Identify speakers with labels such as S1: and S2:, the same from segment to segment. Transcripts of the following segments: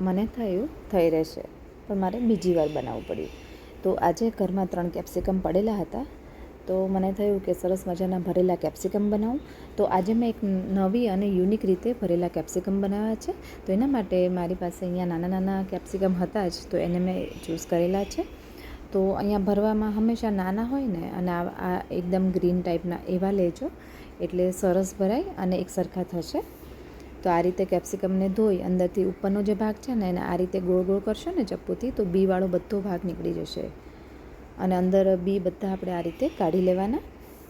S1: મને થયું, થઈ રહેશે. પણ મારે બીજી વાર બનાવવું પડ્યું. તો આજે ઘરમાં ત્રણ કેપ્સિકમ પડેલા હતા. તો મને થયું કે સરસ મજાના ભરેલા કેપ્સિકમ બનાવું. તો આજે મેં એક નવી અને યુનિક રીતે ભરેલા કેપ્સિકમ બનાવ્યા છે. તો એના માટે મારી પાસે અહીંયા નાના નાના કેપ્સિકમ હતા જ, તો એને મેં ચૂઝ કરેલા છે. તો અહીંયા ભરવામાં હંમેશા નાના હોય ને, અને આ એકદમ ગ્રીન ટાઈપના એવા લેજો. એટલે સરસ ભરાય અને એક સરખા થશે. તો આ રીતે કેપ્સિકમને ધોઈ અંદરથી ઉપરનો જે ભાગ છે ને, એને આ રીતે ગોળ ગોળ કરશો ને ચપ્પુથી, તો બીવાળો બધો ભાગ નીકળી જશે. અને અંદર બી બધા આપણે આ રીતે કાઢી લેવાના.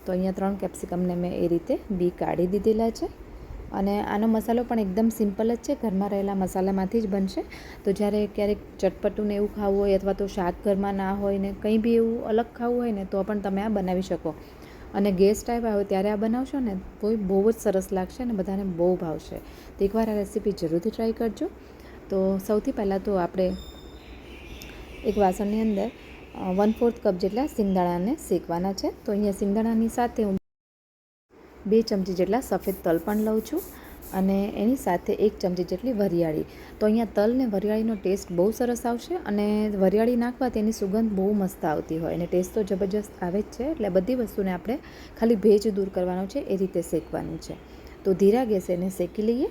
S1: તો અહીંયા ત્રણ કેપ્સિકમને મેં એ રીતે બી કાઢી દીધેલા છે. અને આનો મસાલો પણ એકદમ સિમ્પલ જ છે, ઘરમાં રહેલા મસાલામાંથી જ બનશે. તો જ્યારે ક્યારેક ચટપટું ને એવું ખાવું હોય અથવા તો શાક ઘરમાં ના હોય ને કંઈ બી એવું અલગ ખાવું હોય ને, તો પણ તમે આ બનાવી શકો. અને ગેસ ટાઈપ આવે ત્યારે આ બનાવશો ને તો બહુ જ સરસ લાગશે અને બધાને બહુ ભાવશે. તો એકવાર આ રેસીપી જરૂરથી ટ્રાય કરજો. તો સૌથી પહેલાં તો આપણે એક વાસણની અંદર વન ફોર્થ કપ જેટલા સિંગદાણાને શેકવાના છે. તો અહીંયા સિંગદાણાની સાથે હું બે ચમચી જેટલા સફેદ તલ પણ લઉં છું. અને એની સાથે એક ચમચી જેટલી વરિયાળી. તો અહીંયા તલ ને વરિયાળીનો ટેસ્ટ બહુ સરસ આવશે અને વરિયાળી નાખવાથી એની સુગંધ બહુ મસ્ત આવતી હોય. અને ટેસ્ટ તો જબરજસ્ત આવે જ છે, એટલે બધી વસ્તુને આપણે ખાલી ભેજ દૂર કરવાનો છે, એ રીતે શેકવાનું છે. તો ધીરા ગેસે એને શેકી લઈએ.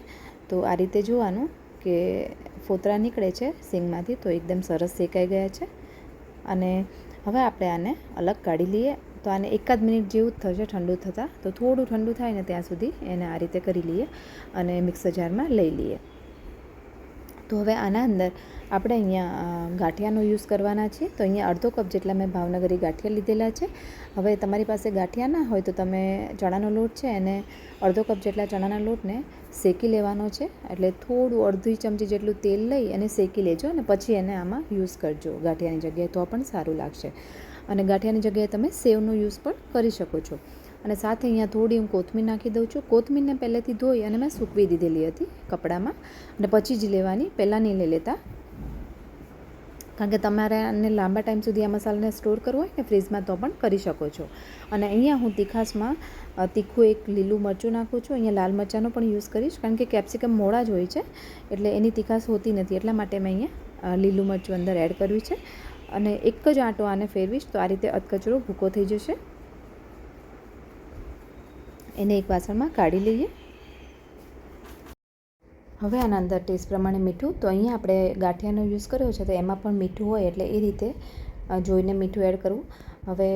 S1: તો આ રીતે જોવાનું કે ફોતરા નીકળે છે સિંગમાંથી, તો એકદમ સરસ શેકાઈ ગયા છે. અને હવે આપણે આને અલગ કાઢી લઈએ. તો આને એકાદ મિનિટ જેવું થશે ઠંડુ થતાં. તો થોડું ઠંડુ થાય ને ત્યાં સુધી એને આ રીતે કરી લઈએ અને મિક્સર જારમાં લઈ લઈએ. તો હવે આના અંદર આપણે અહીંયા ગાંઠિયાનો યુઝ કરવાના છે તો અહીંયા અડધો કપ જેટલા મેં ભાવનગરી ગાંઠિયા લીધેલા છે. હવે તમારી પાસે ગાંઠિયા ના હોય તો તમે ચણાનો લોટ છે એને અડધો કપ જેટલા ચણાના લોટને શેકી લેવાનો છે. એટલે થોડું અડધી ચમચી જેટલું તેલ લઈ અને શેકી લેજો અને પછી એને આમાં યુઝ કરજો ગાંઠિયાની જગ્યાએ તો પણ સારું લાગશે. અને ગાંઠિયાની જગ્યાએ તમે સેવનો યુઝ પણ કરી શકો છો. અને સાથે અહીંયા થોડી હું કોથમીર નાખી દઉં છું. કોથમીરને પહેલેથી ધોઈ અને મેં સૂકવી દીધેલી હતી કપડામાં. અને પછી જ લેવાની, પહેલાં નહીં લઈ લેતા. કારણ કે તમારે આને લાંબા ટાઈમ સુધી આ મસાલાને સ્ટોર કરવો હોય ને ફ્રીજમાં તો પણ કરી શકો છો. અને અહીંયા હું તીખાસમાં તીખું એક લીલું મરચું નાખું છું. અહીંયા લાલ મરચાંનો પણ યુઝ કરીશ. કારણ કે કેપ્સિકમ મોડા જ હોય છે. એટલે એની તીખાસ હોતી નથી. એટલા માટે મેં અહીંયા લીલું મરચું અંદર એડ કર્યું છે. અને એક જ આંટો આને ફેરવીશ તો આ રીતે અધકચરો ભૂકો થઈ જશે. એને એક વાસણમાં કાઢી લઈએ. હવે આના અંદર ટેસ્ટ પ્રમાણે મીઠું. તો અહીંયા આપણે ગાંઠિયાનો યુઝ કર્યો છે તો એમાં પણ મીઠું હોય એટલે એ રીતે જોઈને મીઠું એડ કરવું હવે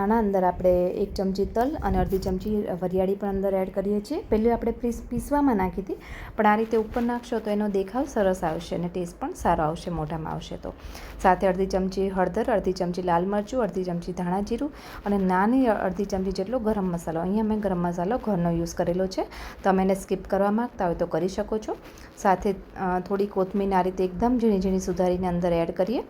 S1: આના અંદર આપણે એક ચમચી તલ અને અડધી ચમચી વરિયાળી પણ અંદર એડ કરીએ છીએ. પહેલી આપણે પીસ, પીસવામાં નાખી હતી, પણ આ રીતે ઉપર નાખશો તો એનો દેખાવ સરસ આવશે અને ટેસ્ટ પણ સારો આવશે, મોઢામાં આવશે તો. સાથે અડધી ચમચી હળદર, અડધી ચમચી લાલ મરચું, અડધી ચમચી ધાણા જીરું અને નાની અડધી ચમચી જેટલો ગરમ મસાલો. અહીંયા મેં ગરમ મસાલો ઘરનો યુઝ કરેલો છે. તમે એને સ્કીપ કરવા માગતા હોય તો કરી શકો છો. સાથે થોડી કોથમીર આ રીતે એકદમ ઝીણી ઝીણી સુધારીને અંદર એડ કરીએ.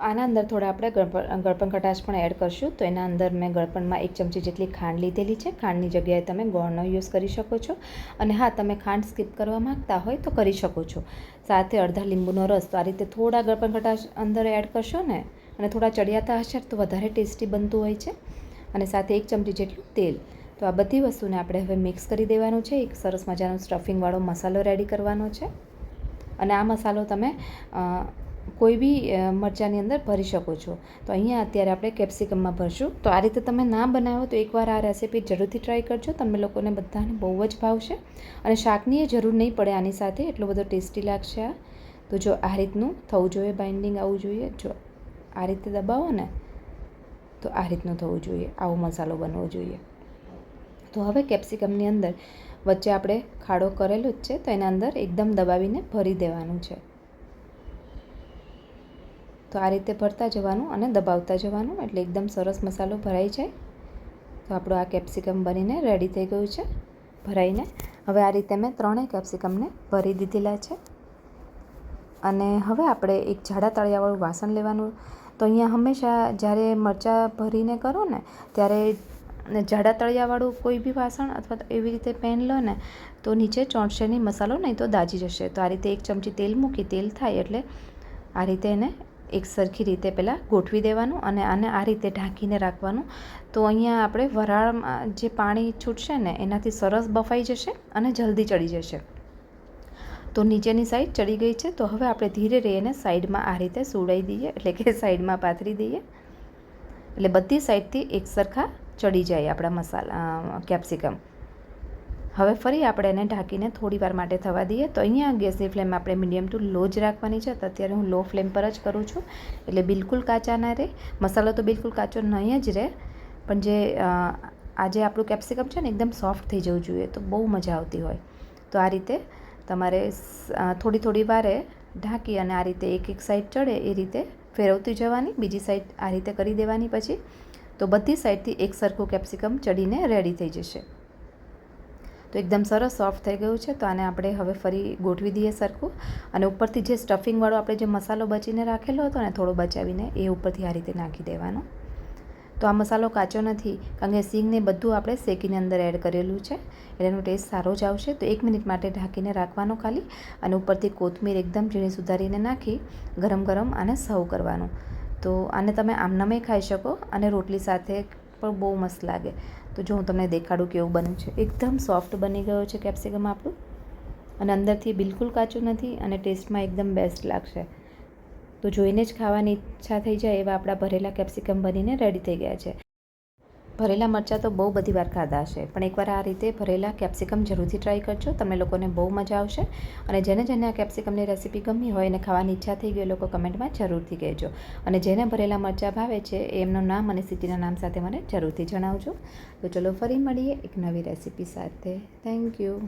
S1: આના અંદર થોડા આપણે ગળપણ ખટાશ પણ એડ કરશું. તો એના અંદર મેં ગળપણમાં એક ચમચી જેટલી ખાંડ લીધેલી છે. ખાંડની જગ્યાએ તમે ગોળનો યુઝ કરી શકો છો. અને હા, તમે ખાંડ સ્કીપ કરવા માગતા હોય તો કરી શકો છો. સાથે અડધા લીંબુનો રસ. તો આ રીતે થોડા ગળપણ ખટાશ અંદર એડ કરશો ને, અને થોડા ચડિયાતા હશે તો વધારે ટેસ્ટી બનતું હોય છે. અને સાથે એક ચમચી જેટલું તેલ. તો આ બધી વસ્તુને આપણે હવે મિક્સ કરી દેવાનું છે. એક સરસ મજાનો સ્ટફિંગવાળો મસાલો રેડી કરવાનો છે. અને આ મસાલો તમે કોઈ બી મરચાંની અંદર ભરી શકો છો. તો અહીંયા અત્યારે આપણે કેપ્સિકમમાં ભરશું. તો આ રીતે તમે ના બનાવો તો એકવાર આ રેસીપી જરૂરથી ટ્રાય કરજો. તમે લોકોને બધાને બહુ જ ભાવશે. અને શાકની એ જરૂર નહીં પડે આની સાથે. એટલો બધો ટેસ્ટી લાગશે આ. તો જો આ રીતનું થવું જોઈએ, બાઇન્ડિંગ આવવું જોઈએ. જો આ રીતે દબાવો ને, તો આ રીતનું થવું જોઈએ. આવો મસાલો બનવો જોઈએ. તો હવે કેપ્સિકમની અંદર વચ્ચે આપણે ખાડો કરેલો જ છે. તો એના અંદર એકદમ દબાવીને ભરી દેવાનું છે. તો આ રીતે ભરતા જવાનું અને દબાવતા જવાનું. એટલે એકદમ સરસ મસાલો ભરાઈ જાય. તો આપણું આ કેપ્સિકમ બનીને રેડી થઈ ગયું છે ભરાઈને. હવે આ રીતે મેં ત્રણેય કેપ્સિકમને ભરી દીધેલા છે. અને હવે આપણે એક જાડા તળિયાવાળું વાસણ લેવાનું. તો અહીંયા હંમેશા જ્યારે મરચાં ભરીને કરો ને, ત્યારે જાડા તળિયાવાળું કોઈ બી વાસણ અથવા એવી રીતે પેન લો ને, તો નીચે ચોંટશે મસાલો નહીં તો દાજી જશે. તો આ રીતે એક ચમચી તેલ મૂકી, તેલ થાય એટલે આ રીતે એને એક સરખી રીતે પહેલાં ગોઠવી દેવાનું અને આને આ રીતે ઢાંકીને રાખવાનું. તો અહીંયા આપણે વરાળમાં જે પાણી છૂટશે ને, એનાથી સરસ બફાઈ જશે અને જલ્દી ચડી જશે. તો નીચેની સાઈડ ચડી ગઈ છે, તો હવે આપણે ધીરે રહીને સાઈડમાં આ રીતે સુડાઈ દઈએ, એટલે કે સાઈડમાં પાથરી દઈએ. એટલે બધી સાઈડથી એક સરખા ચડી જાય આપણા મસાલા કેપ્સિકમ. હવે ફરી આપણે એને ઢાંકીને થોડી વાર માટે થવા દઈએ. તો અહીંયા ગેસની ફ્લેમ આપણે મીડિયમ ટુ લો જ રાખવાની છે. તો અત્યારે હું લો ફ્લેમ પર જ કરું છું. એટલે બિલકુલ કાચા ના રહે. મસાલો તો બિલકુલ કાચો નહીં જ રહે. પણ જે આજે આપણું કેપ્સિકમ છે ને, એકદમ સોફ્ટ થઈ જવું જોઈએ. તો બહુ મજા આવતી હોય. તો આ રીતે તમારે થોડી થોડી વારે ઢાંકી અને આ રીતે એક એક સાઈડ ચડે એ રીતે ફેરવતી જવાની. બીજી સાઈડ આ રીતે કરી દેવાની પછી. તો બધી સાઈડથી એક સરખું કેપ્સિકમ ચડીને રેડી થઈ જશે. તો એકદમ સરસ સોફ્ટ થઈ ગયું છે. તો આને આપણે હવે ફરી ગોઠવી દઈએ સરખું. અને ઉપરથી જે સ્ટફિંગવાળો આપણે જે મસાલો બચીને રાખેલો હતો ને, થોડો બચાવીને એ ઉપરથી આ રીતે નાખી દેવાનો. તો આ મસાલો કાચો નથી, કારણ કે સિંગને બધું આપણે શેકીને અંદર એડ કરેલું છે. એટલે એનો ટેસ્ટ સારો જ આવશે. તો એક મિનિટ માટે ઢાંકીને રાખવાનો ખાલી. અને ઉપરથી કોથમીર એકદમ ઝીણી સુધારીને નાખી, ગરમ ગરમ આને સર્વ કરવાનું. તો આને તમે આમનામે ખાઈ શકો. અને રોટલી સાથે પણ બહુ મસ્ત લાગે. તો જો હું તમને દેખાડું કેવું બન્યું છે. એકદમ સોફ્ટ બની ગયો છે કેપ્સિકમ આપણું. અને અંદરથી બિલકુલ કાચું નથી અને ટેસ્ટમાં એકદમ બેસ્ટ લાગશે. તો જોઈને જ ખાવાની ઈચ્છા થઈ જાય એવા આપણા ભરેલા કેપ્સિકમ બનીને રેડી થઈ ગયા છે. ભરેલા મરચાં તો બહુ બધી વાર ખાધા હશે. પણ એકવાર આ રીતે ભરેલા કેપ્સિકમ જરૂરથી ટ્રાય કરજો, તમને લોકોને બહુ મજા આવશે. અને જેને જેને આ કેપ્સિકમની રેસીપી ગમી હોય અને ખાવાની ઈચ્છા થઈ ગઈ લોકો કમેન્ટમાં જરૂરથી કહેજો. અને જેને ભરેલા મરચાં ભાવે છે, એમનું નામ અને સિટીના નામ સાથે મને જરૂરથી જણાવજો. તો ચલો ફરી મળીએ એક નવી રેસીપી સાથે. Thank you